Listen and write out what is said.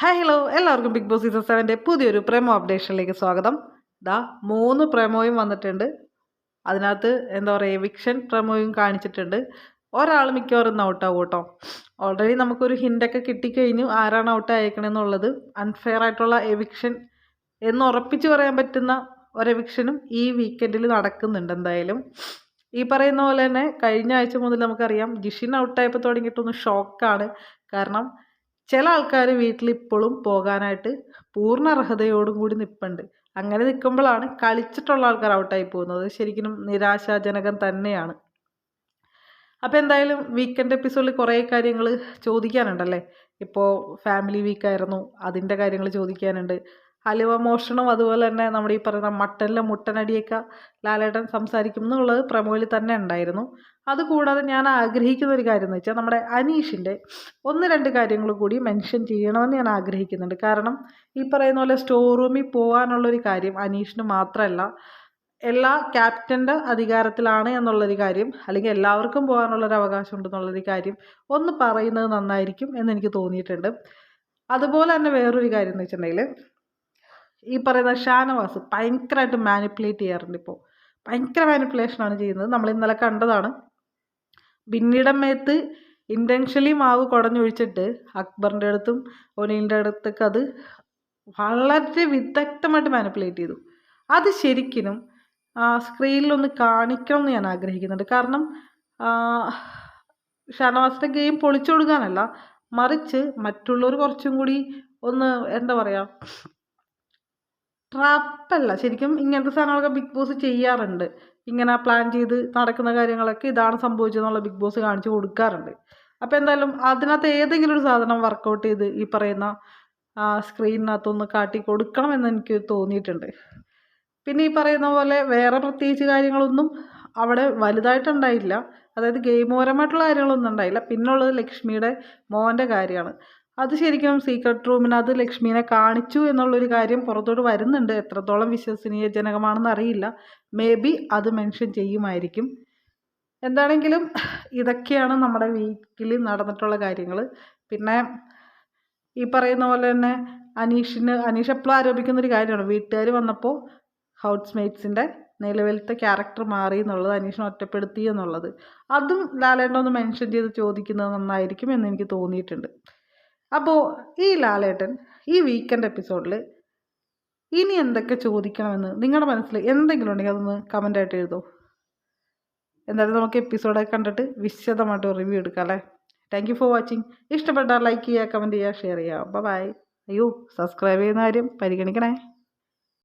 Hi hello എല്ലാവർക്കും Big Boss season സെവന്റെ പുതിയൊരു പ്രേമോ അപ്ഡേഷനിലേക്ക് സ്വാഗതം. ദാ മൂന്ന് പ്രേമോയും വന്നിട്ടുണ്ട്. അതിനകത്ത് എന്താ പറയുക വിക്ഷൻ പ്രേമോയും കാണിച്ചിട്ടുണ്ട്. ഒരാൾ മിക്കവാറും ഔട്ടാവും കേട്ടോ. ഓൾറെഡി നമുക്കൊരു ഹിന്റൊക്കെ കിട്ടിക്കഴിഞ്ഞു ആരാണ് ഔട്ട് അയക്കണമെന്നുള്ളത് അൺഫെയർ ആയിട്ടുള്ള എവിക്ഷൻ എന്ന് ഉറപ്പിച്ച് പറയാൻ പറ്റുന്ന ഒരു എവിക്ഷനും ഈ വീക്കെൻഡിൽ നടക്കുന്നുണ്ട് എന്തായാലും. ഈ പറയുന്ന പോലെ തന്നെ കഴിഞ്ഞ ആഴ്ച മുതൽ നമുക്കറിയാം ജിഷിൻ ഔട്ടായപ്പോൾ തുടങ്ങിയിട്ടൊന്ന് ഷോക്കാണ് കാരണം ചില ആൾക്കാർ വീട്ടിൽ ഇപ്പോഴും പോകാനായിട്ട് പൂർണ അർഹതയോടും കൂടി നിൽപ്പുണ്ട് അങ്ങനെ നിൽക്കുമ്പോഴാണ് കളിച്ചിട്ടുള്ള ആൾക്കാർ ഔട്ടായി പോകുന്നത്. ശരിക്കും നിരാശാജനകം തന്നെയാണ്. അപ്പോൾ എന്തായാലും വീക്കെൻഡ് എപ്പിസോഡിൽ കുറേ കാര്യങ്ങൾ ചോദിക്കാനുണ്ടല്ലേ? ഇപ്പോൾ ഫാമിലി വീക്കായിരുന്നു അതിന്റെ കാര്യങ്ങൾ ചോദിക്കാനുണ്ട്. ഹലുവ മോഷണം അതുപോലെ തന്നെ നമ്മുടെ ഈ പറയുന്ന മട്ടനിലെ മുട്ടനടിയൊക്കെ ലാലേട്ടൻ സംസാരിക്കും എന്നുള്ളത് പ്രമോയിൽ തന്നെ ഉണ്ടായിരുന്നു. അതുകൂടാതെ ഞാൻ ആഗ്രഹിക്കുന്ന ഒരു കാര്യം എന്ന് വെച്ചാൽ നമ്മുടെ അനീഷിന്റെ ഒന്ന് രണ്ട് കാര്യങ്ങൾ കൂടി മെൻഷൻ ചെയ്യണമെന്ന് ഞാൻ ആഗ്രഹിക്കുന്നുണ്ട്. കാരണം ഈ പറയുന്ന പോലെ സ്റ്റോർ റൂമിൽ പോകാനുള്ളൊരു കാര്യം അനീഷിന് മാത്രമല്ല എല്ലാ ക്യാപ്റ്റന്റെ അധികാരത്തിലാണ് എന്നുള്ളൊരു കാര്യം അല്ലെങ്കിൽ എല്ലാവർക്കും പോകാനുള്ളൊരു അവകാശം ഉണ്ടെന്നുള്ളൊരു കാര്യം ഒന്ന് പറയുന്നത് നന്നായിരിക്കും എന്ന് എനിക്ക് തോന്നിയിട്ടുണ്ട്. അതുപോലെ തന്നെ വേറൊരു കാര്യം എന്ന് വെച്ചിട്ടുണ്ടെങ്കിൽ ഈ പറയുന്ന ഷാനവാസ് ഭയങ്കരമായിട്ട് മാനിപ്പുലേറ്റ് ചെയ്യാറുണ്ട് ഇപ്പോൾ ഭയങ്കര മാനിപ്പുലേഷനാണ് ചെയ്യുന്നത്. നമ്മൾ ഇന്നലെ കണ്ടതാണ്. ബിന്നിയുടെ മേത്ത് ഇന്റൻഷ്യലി മാവ് കുടഞ്ഞൊഴിച്ചിട്ട് അക്ബറിന്റെ അടുത്തും ഒനീലിന്റെ അടുത്തൊക്കെ അത് വളരെ വിദഗ്ധമായിട്ട് മാനിപ്പുലേറ്റ് ചെയ്തു. അത് ശരിക്കും സ്ക്രീനിലൊന്ന് കാണിക്കണം എന്ന് ഞാൻ ആഗ്രഹിക്കുന്നുണ്ട്. കാരണം ഷാനവാസിന്റെ ഗെയിം പൊളിച്ചു കൊടുക്കാനല്ല മറിച്ച് മറ്റുള്ളവർ കുറച്ചും കൂടി ഒന്ന് എന്താ പറയുക ട്രാപ്പല്ല. ശരിക്കും ഇങ്ങനത്തെ സാധനങ്ങളൊക്കെ ബിഗ് ബോസ് ചെയ്യാറുണ്ട്. ഇങ്ങനെ പ്ലാൻ ചെയ്ത് നടക്കുന്ന കാര്യങ്ങളൊക്കെ ഇതാണ് സംഭവിച്ചതെന്നുള്ള ബിഗ് ബോസ് കാണിച്ചു കൊടുക്കാറുണ്ട്. അപ്പോൾ എന്തായാലും അതിനകത്ത് ഏതെങ്കിലും ഒരു സാധനം വർക്കൗട്ട് ചെയ്ത് ഈ പറയുന്ന സ്ക്രീനിനകത്തൊന്ന് കാട്ടി കൊടുക്കണം എന്ന് എനിക്ക് തോന്നിയിട്ടുണ്ട്. പിന്നെ ഈ പറയുന്ന പോലെ വേറെ പ്രത്യേകിച്ച് കാര്യങ്ങളൊന്നും അവിടെ വലുതായിട്ടുണ്ടായില്ല. അതായത് ഗെയിമോരമായിട്ടുള്ള കാര്യങ്ങളൊന്നും ഉണ്ടായില്ല. പിന്നുള്ളത് ലക്ഷ്മിയുടെ മോന്റെ കാര്യമാണ്. അത് ശരിക്കും സീക്രട്ട് റൂമിനകത്ത് ലക്ഷ്മീനെ കാണിച്ചു എന്നുള്ളൊരു കാര്യം പുറത്തോട്ട് വരുന്നുണ്ട്. എത്രത്തോളം വിശ്വസനീയജനകമാണെന്ന് അറിയില്ല. മേ ബി അത് മെൻഷൻ ചെയ്യുമായിരിക്കും. എന്താണെങ്കിലും ഇതൊക്കെയാണ് നമ്മുടെ വീക്കിൽ നടന്നിട്ടുള്ള കാര്യങ്ങൾ പിന്നെ ഈ പറയുന്ന പോലെ തന്നെ അനീഷിന് അനീഷ് എപ്പോഴും ആരോപിക്കുന്നൊരു കാര്യമാണ്. വീട്ടുകാർ വന്നപ്പോൾ ഹൗസ് മേറ്റ്സിന്റെ നിലവിലത്തെ ക്യാരക്ടർ മാറി എന്നുള്ളത് അനീഷിനെ ഒറ്റപ്പെടുത്തി എന്നുള്ളത്. അതും ലാലേട്ടൻ ഒന്ന് മെൻഷൻ ചെയ്ത് ചോദിക്കുന്നത് നന്നായിരിക്കും എന്ന് എനിക്ക് തോന്നിയിട്ടുണ്ട്. അപ്പോൾ ഈ ലാലേട്ടൻ ഈ വീക്കെൻഡ് എപ്പിസോഡിൽ ഇനി എന്തൊക്കെ ചോദിക്കണമെന്ന് നിങ്ങളുടെ മനസ്സിൽ എന്തെങ്കിലും ഉണ്ടെങ്കിൽ അതൊന്ന് കമന്റായിട്ട് എഴുതോ. എന്തായാലും നമുക്ക് എപ്പിസോഡൊക്കെ കണ്ടിട്ട് വിശദമായിട്ട് റിവ്യൂ എടുക്കാം അല്ലേ? താങ്ക് യു ഫോർ വാച്ചിങ് ഇഷ്ടപ്പെട്ടാൽ ലൈക്ക് ചെയ്യുക കമന്റ് ചെയ്യുക ഷെയർ ചെയ്യുക. ബൈ അയ്യോ സബ്സ്ക്രൈബ് ചെയ്യുന്ന കാര്യം പരിഗണിക്കണേ.